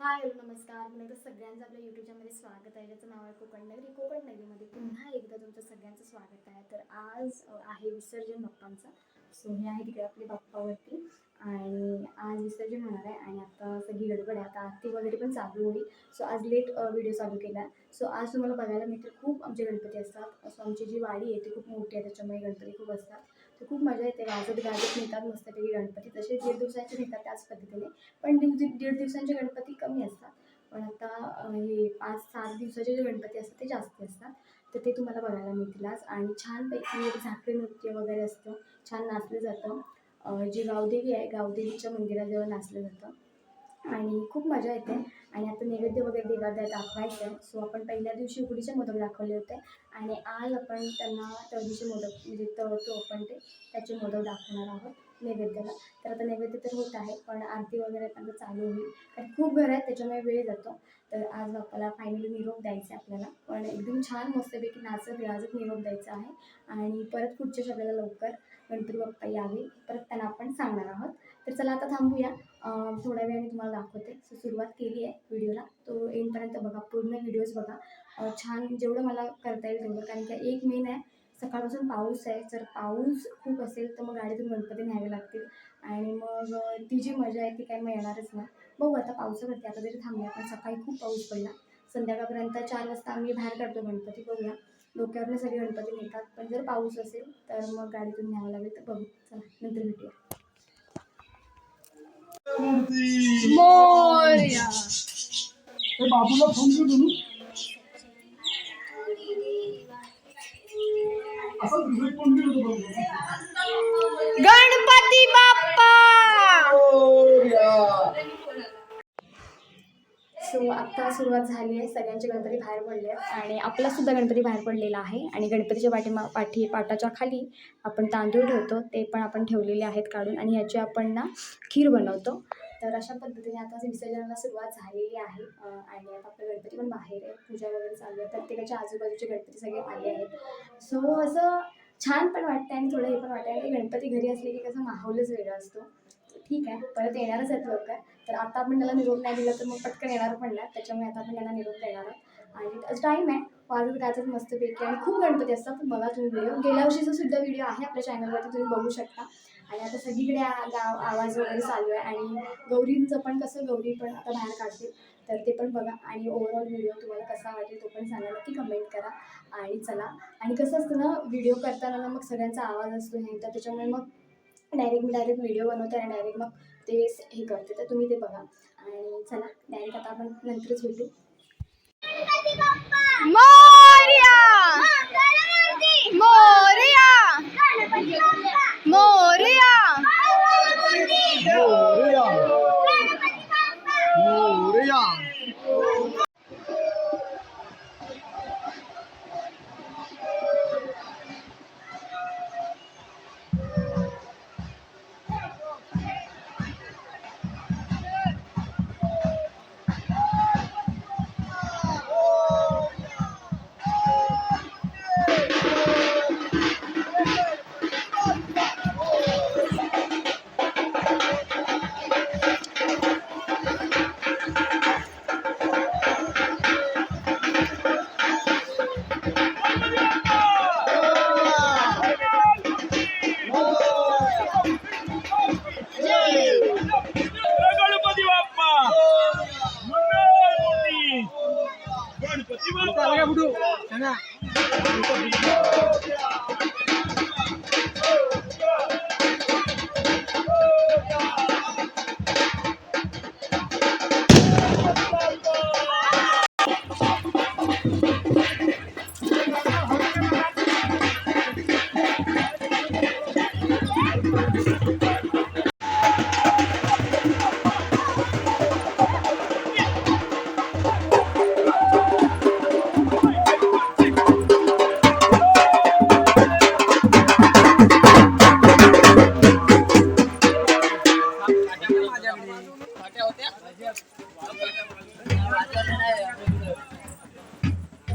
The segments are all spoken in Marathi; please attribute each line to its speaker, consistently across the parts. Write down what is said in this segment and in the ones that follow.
Speaker 1: हाय हॅलो नमस्कार. मी एकदा सगळ्यांचं आपल्या यूट्यूब चॅनलमध्ये स्वागत आहे. ज्याचं नाव आहे कोकण नगरी. कोकण नगरीमध्ये पुन्हा एकदा तुमचं सगळ्यांचं स्वागत आहे. तर आज आहे विसर्जन बाप्पांचं. सो हे आहे तिकडे आपले बाप्पावरती. आणि आज विसर्जन होणार आहे. आणि आता सगळी गडबड आहे. आता आरती वगैरे पण चालू होईल. सो आज लेट व्हिडिओ चालू केला. सो आज तुम्हाला बघायला मिळतं खूप आमचे गणपती असतात. सो आमची जी वाडी आहे ती खूप मोठी आहे. त्याच्यामुळे गणपती खूप असतात. तर खूप मजा येते गाजत गाजत नेतात मस्तपैकी गणपती. तसे दीड दिवसाचे नेतात त्याच पद्धतीने. पण दिव दीड दिवसांचे गणपती कमी असतात. पण आता हे पाच सात दिवसाचे जे गणपती असतात ते जास्त असतात. तर ते तुम्हाला बघायला मिळतील आज. आणि छानपैकी एक झाकरी नृत्य वगैरे असतं. छान नाचलं जातं. जी गावदेवी आहे गावदेवीच्या मंदिराजवळ नाचलं जातं. आणि खूप मजा येते. आणि आता नैवेद्य वगैरे देवाला दाखवायचं आहे सो आपण पहिल्या दिवशी उकडीचे मोदक दाखवले होते. आणि आज आपण त्यांना त्या मोदक म्हणजे तळतो आपण ते त्याचे मोदक दाखवणार आहोत नैवेद्याला. तर आता नैवेद्य तर होत आहे पण आरती वगैरे त्यांना चालू होईल. कारण खूप घर आहेत त्याच्यामुळे वेळ जातो. तर आज बाप्पाला फायनली निरोप द्यायचा आहे आपल्याला. पण एकदम छान मस्तपैकी नाचत गाजत निरोप द्यायचा आहे. आणि परत पुढच्या शब्दाला लवकर गणपती बाप्पा यावे. परत त्यांना आपण सांगणार आहोत. तर चला आता थांबूया. थोड्या वेळाने तुम्हाला दाखवते. सो सुरुवात केली आहे व्हिडिओला. तो एंडपर्यंत बघा पूर्ण व्हिडिओज बघा. छान जेवढं मला करता येईल तेवढं. कारण की एक मेन आहे सकाळपासून पाऊस आहे. जर पाऊस खूप असेल तर मग गाडीतून गणपती न्यावे लागतील. आणि मग ती जी मजा आहे ती काय मग येणारच नाही. बघू आता पावसावरती आता जरी थांबूया पण सकाळी खूप पाऊस पडला. संध्याकाळपर्यंत चार वाजता आम्ही बाहेर काढतो गणपती बघूया. डोक्यावरनं सगळे गणपती नेतात पण जर पाऊस असेल तर मग गाडीतून न्यावं लागेल तर बघू. चला नंतर भेटूया.
Speaker 2: बाबूला फोन असं दुसरे
Speaker 1: आत्ता सुरुवात झाली आहे. सगळ्यांचे गणपती बाहेर पडले आहेत आणि आपला सुद्धा गणपती बाहेर पडलेला आहे आणि गणपतीच्या पाठीमा पाठी पाटाच्या खाली आपण तांदूळ ठेवतो. ते पण आपण ठेवलेले आहेत काढून आणि याची आपण ना खीर बनवतो. तर अशा पद्धतीने आता विसर्जनाला सुरुवात झालेली आहे. आणि आता आपलं गणपती पण बाहेर आहे पूजा वगैरे चालू आहे. प्रत्येकाच्या आजूबाजूचे गणपती सगळे आले आहेत. सो असं छान पण वाटतं आणि थोडं हे पण वाटतं आणि गणपती घरी असले की कसं माहोलच वेगळा असतो. ठीक आहे परत येणारच आहेत लोक. तर आता आपण त्याला निरोप नाही दिला तर मग पटकन येणार पण त्याच्यामुळे आता आपण त्यांना निरोप देणार आहोत. आणि टाईम आहे. वाजत गाजत मस्तपैकी आणि खूप गणपती असतात. पण बघा तुम्ही व्हिडिओ गेल्या वर्षीचा सुद्धा व्हिडिओ आहे आपल्या चॅनलवरती तुम्ही बघू शकता. आणि आता सगळीकडे गाव आवाज वगैरे चालू आहे. आणि गौरींचं पण कसं गौरी पण आता बाहेर काढतील तर ते पण बघा. आणि ओव्हरऑल व्हिडिओ तुम्हाला कसा वाटेल तो पण सांगा. नक्की कमेंट करा. आणि चला. आणि कसं असतं ना व्हिडिओ करताना मग सगळ्यांचा आवाज असतो. हे तर त्याच्यामुळे मग डायरेक्ट मी डायरेक्ट व्हिडिओ बनवते आणि डायरेक्ट मग ते हे करते. तर तुम्ही ते बघा. आणि चला डायरेक्ट आता आपण नंतरच भेटू.
Speaker 3: मोरया! मोरया! मोरया!
Speaker 2: मोरया.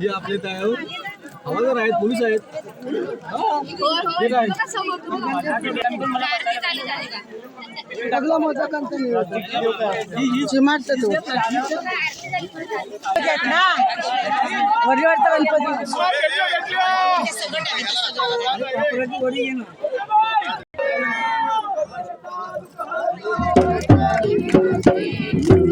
Speaker 2: हे आपले हो? हवालदार आहेत पोलीस आहेत. हे काय? लागला माझा चिमाट तो.
Speaker 3: Thank you.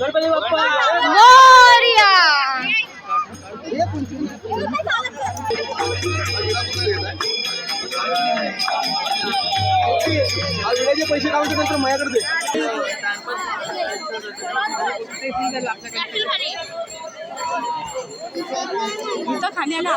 Speaker 3: गणपती बाप्पा.
Speaker 2: मोरया
Speaker 3: हे पैसे काढून नंतर माझ्याकडे दे खाण्याला